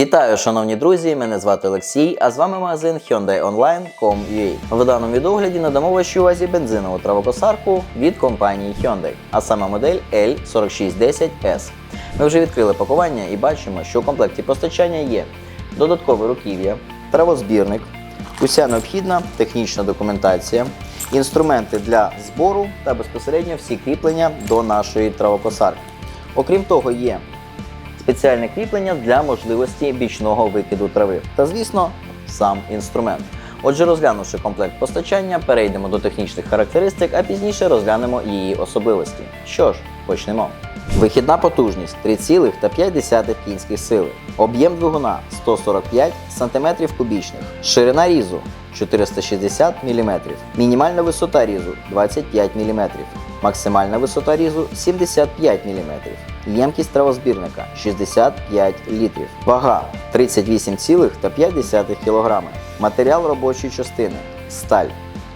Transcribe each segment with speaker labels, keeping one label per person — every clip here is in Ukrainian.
Speaker 1: Вітаю, шановні друзі! Мене звати Олексій, а з вами магазин HyundaiOnline.com.ua. В даному відогляді надамо вашій увазі бензинову травокосарку від компанії Hyundai, а саме модель L4610S. Ми вже відкрили пакування і бачимо, що у комплекті постачання є додаткове руків'я, травозбірник, уся необхідна технічна документація, інструменти для збору та безпосередньо всі кріплення до нашої травокосарки. Окрім того, є спеціальне кріплення для можливості бічного викиду трави та, звісно, сам інструмент. Отже, розглянувши комплект постачання, перейдемо до технічних характеристик, а пізніше розглянемо її особливості. Що ж, почнемо. Вихідна потужність 3,5 кінських сили. Об'єм двигуна 145 см кубічних. Ширина різу 460 мм. Мінімальна висота різу 25 мм. Максимальна висота різу 75 мм. Ємкість травозбірника 65 літрів. Вага 38,5 кг. Матеріал робочої частини сталь.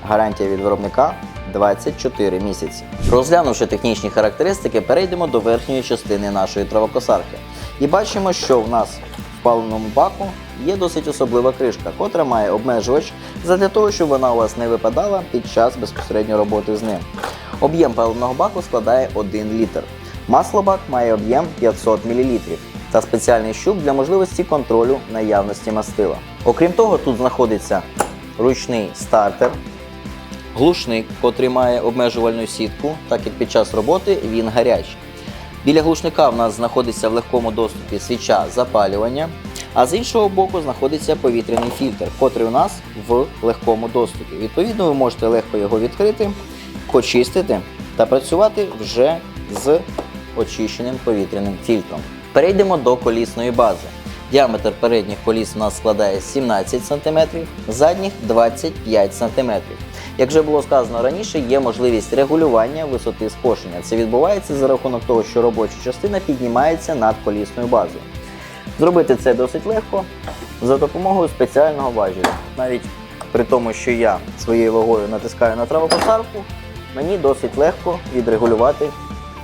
Speaker 1: Гарантія від виробника 24 місяці. Розглянувши технічні характеристики, перейдемо до верхньої частини нашої травокосарки. І бачимо, що в нас в паливному баку є досить особлива кришка, котра має обмежувач задля того, щоб вона у вас не випадала під час безпосередньо роботи з ним. Об'єм паливного баку складає 1 літр. Маслобак має об'єм 500 мл та спеціальний щуп для можливості контролю наявності мастила. Окрім того, тут знаходиться ручний стартер, глушник, котрий має обмежувальну сітку, так як під час роботи він гарячий. Біля глушника в нас знаходиться в легкому доступі свіча запалювання, а з іншого боку знаходиться повітряний фільтр, котрий у нас в легкому доступі. Відповідно, ви можете легко його відкрити, почистити та працювати вже з очищеним повітряним фільтром. Перейдемо до колісної бази. Діаметр передніх коліс у нас складає 17 см, задніх 25 см. Як вже було сказано раніше, є можливість регулювання висоти скошення. Це відбувається за рахунок того, що робоча частина піднімається над колісною базою. Зробити це досить легко за допомогою спеціального важеля. Навіть при тому, що я своєю вагою натискаю на травокосарку, мені досить легко відрегулювати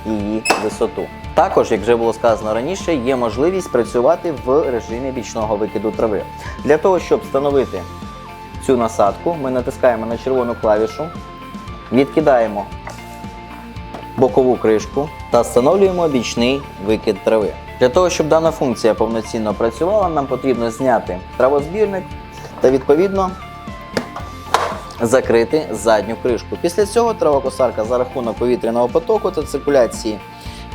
Speaker 1: її висоту. Також, як вже було сказано раніше, є можливість працювати в режимі бічного викиду трави. Для того, щоб встановити цю насадку, ми натискаємо на червону клавішу, відкидаємо бокову кришку та встановлюємо бічний викид трави. Для того, щоб дана функція повноцінно працювала, нам потрібно зняти травозбірник та відповідно закрити задню кришку. Після цього травокосарка за рахунок повітряного потоку та циркуляції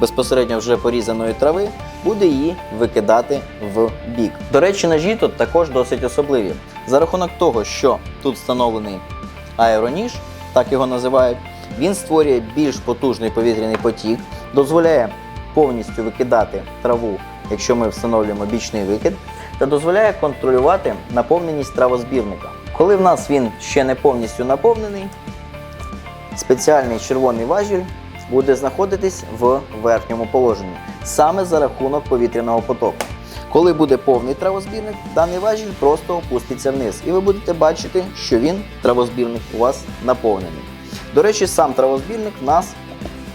Speaker 1: безпосередньо вже порізаної трави буде її викидати в бік. До речі, ножі тут також досить особливі. За рахунок того, що тут встановлений аероніж, так його називають, він створює більш потужний повітряний потік, дозволяє повністю викидати траву, якщо ми встановлюємо бічний викид, та дозволяє контролювати наповненість травозбірника. Коли в нас він ще не повністю наповнений, спеціальний червоний важіль буде знаходитись в верхньому положенні, саме за рахунок повітряного потоку. Коли буде повний травозбірник, даний важіль просто опуститься вниз, і ви будете бачити, що він, травозбірник, у вас наповнений. До речі, сам травозбірник в нас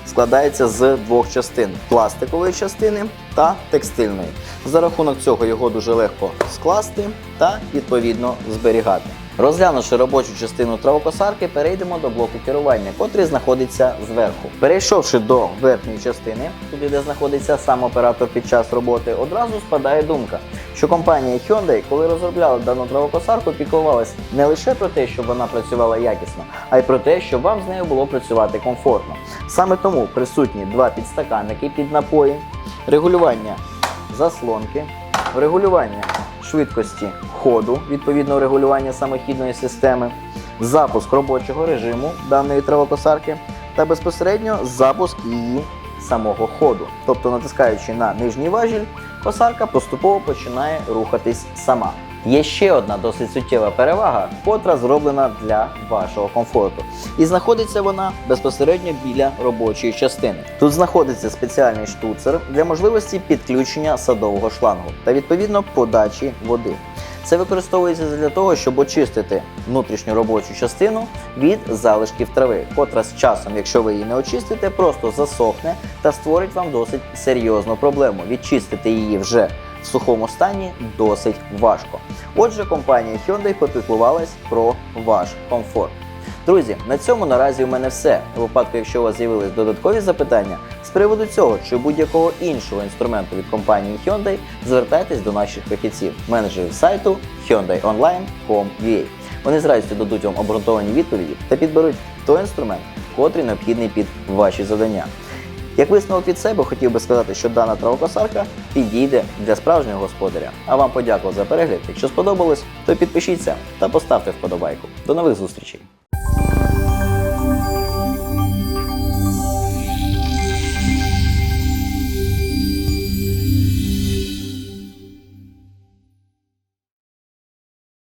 Speaker 1: складається з двох частин пластикової частини та текстильної. За рахунок цього його дуже легко скласти та відповідно зберігати. Розглянувши робочу частину травокосарки, перейдемо до блоку керування, котрий знаходиться зверху. Перейшовши до верхньої частини, туди де знаходиться сам оператор під час роботи, одразу спадає думка, що компанія Hyundai, коли розробляла дану травокосарку, піклувалась не лише про те, щоб вона працювала якісно, а й про те, щоб вам з нею було працювати комфортно. Саме тому присутні два підстаканники під напої, регулювання заслонки, регулювання швидкості ходу, відповідно регулювання самохідної системи, запуск робочого режиму даної травокосарки та безпосередньо запуск її самого ходу. Тобто, натискаючи на нижній важіль, косарка поступово починає рухатись сама. Є ще одна досить суттєва перевага, котра зроблена для вашого комфорту. І знаходиться вона безпосередньо біля робочої частини. Тут знаходиться спеціальний штуцер для можливості підключення садового шлангу та відповідно подачі води. Це використовується для того, щоб очистити внутрішню робочу частину від залишків трави, котра з часом, якщо ви її не очистите, просто засохне та створить вам досить серйозну проблему. Відчистити її вже в сухому стані досить важко. Отже, компанія Hyundai попіклувалась про ваш комфорт. Друзі, на цьому наразі у мене все. У випадку, якщо у вас з'явились додаткові запитання приводу цього чи будь-якого іншого інструменту від компанії Hyundai, звертайтесь до наших фахівців, менеджерів сайту hyundaionline.com.ua. Вони з радістю дадуть вам обґрунтовані відповіді та підберуть той інструмент, котрий необхідний під ваші завдання. Як висновок від себе, хотів би сказати, що дана травокосарка підійде для справжнього господаря. А вам подякував за перегляд. Якщо сподобалось, то підпишіться та поставте вподобайку. До нових зустрічей!